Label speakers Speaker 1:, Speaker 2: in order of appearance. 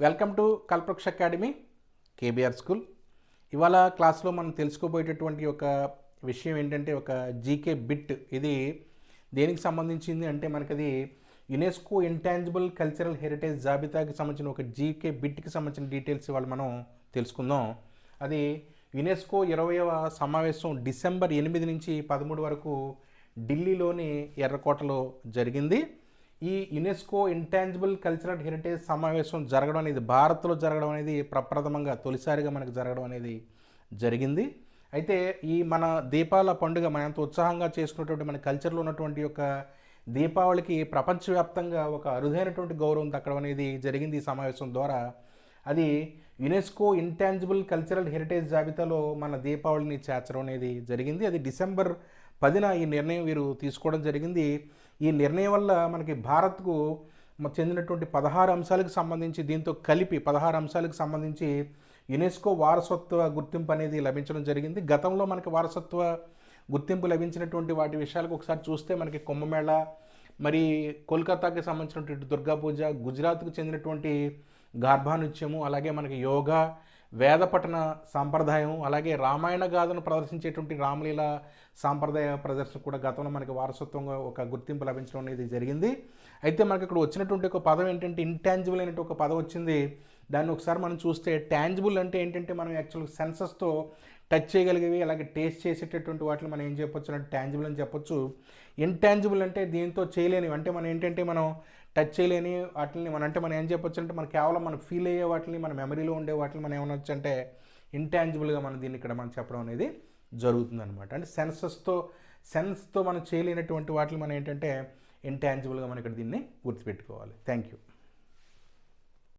Speaker 1: Welcome to Kalpavriksha academy KBR school. ఇవాళ క్లాస్లో మనం తెలుసుకోబోయేటటువంటి ఒక విషయం ఏంటంటే ఒక జీకే బిట్. ఇది దేనికి సంబంధించింది అంటే మనకది యునెస్కో ఇంటాంజిబుల్ కల్చరల్ హెరిటేజ్ జాబితాకి సంబంధించిన ఒక జీకే బిట్కి సంబంధించిన డీటెయిల్స్ ఇవాళ మనం తెలుసుకుందాం. అది యునెస్కో ఇరవైవ సమావేశం డిసెంబర్ ఎనిమిది నుంచి పదమూడు వరకు ఢిల్లీలోని ఎర్రకోటలో జరిగింది. ఈ యునెస్కో ఇంటాంజిబుల్ కల్చరల్ హెరిటేజ్ సమావేశం జరగడం అనేది భారత్లో జరగడం అనేది ప్రప్రథమంగా తొలిసారిగా మనకు జరగడం అనేది జరిగింది. అయితే ఈ మన దీపాల పండుగ మన ఎంత ఉత్సాహంగా చేసుకున్నటువంటి మన కల్చర్లో ఉన్నటువంటి యొక్క దీపావళికి ప్రపంచవ్యాప్తంగా ఒక అరుదైనటువంటి గౌరవం దక్కడం అనేది జరిగింది ఈ సమావేశం ద్వారా. అది యునెస్కో ఇంటాంజిబుల్ కల్చరల్ హెరిటేజ్ జాబితాలో మన దీపావళిని చేర్చడం అనేది జరిగింది. అది డిసెంబర్ పదిన ఈ నిర్ణయం వీరు తీసుకోవడం జరిగింది. ఈ నిర్ణయం వల్ల మనకి భారత్కు చెందినటువంటి పదహారు అంశాలకు సంబంధించి దీంతో కలిపి పదహారు అంశాలకు సంబంధించి యునెస్కో వారసత్వ గుర్తింపు అనేది లభించడం జరిగింది. గతంలో మనకి వారసత్వ గుర్తింపు లభించినటువంటి వాటి విషయాలకు ఒకసారి చూస్తే మనకి కుంభమేళ మరి కోల్కతాకి సంబంధించినటువంటి దుర్గా పూజ గుజరాత్కు చెందినటువంటి గార్భానృత్యము అలాగే మనకి యోగా వేద పఠన సాంప్రదాయం అలాగే రామాయణ గాథను ప్రదర్శించేటువంటి రామలీల సాంప్రదాయ ప్రదర్శన కూడా గతంలో మనకి వారసత్వంగా ఒక గుర్తింపు లభించడం అనేది జరిగింది. అయితే మనకి ఇక్కడ వచ్చినటువంటి ఒక పదం ఏంటంటే ఇంటాంజిబుల్ అనేటువంటి ఒక పదం వచ్చింది. దాన్ని ఒకసారి మనం చూస్తే ట్యాంజిబుల్ అంటే ఏంటంటే మనం యాక్చువల్గా సెన్సెస్తో టచ్ చేయగలిగేవి అలాగే టేస్ట్ చేసేటటువంటి వాటిని మనం ఏం చెప్పొచ్చు అంటే ట్యాంజిబుల్ అని చెప్పొచ్చు. ఇంటాంజిబుల్ అంటే దీంతో చేయలేనివి అంటే మనం ఏంటంటే మనం టచ్ చేయలేని వాటిని మనం అంటే మనం ఏం చెప్పొచ్చు అంటే మనం కేవలం మనం ఫీల్ అయ్యే వాటిని మన మెమరీలో ఉండే వాటిని మనం ఏమనొచ్చు అంటే ఇంటాంజిబుల్గా మనం దీన్ని ఇక్కడ మనం చెప్పడం అనేది జరుగుతుందనమాట అంటే సెన్సెస్తో సెన్స్తో మనం చేయలేనటువంటి వాటిని మనం ఏంటంటే ఇంటాంజిబుల్గా మనం ఇక్కడ దీన్ని గుర్తుపెట్టుకోవాలి. Thank you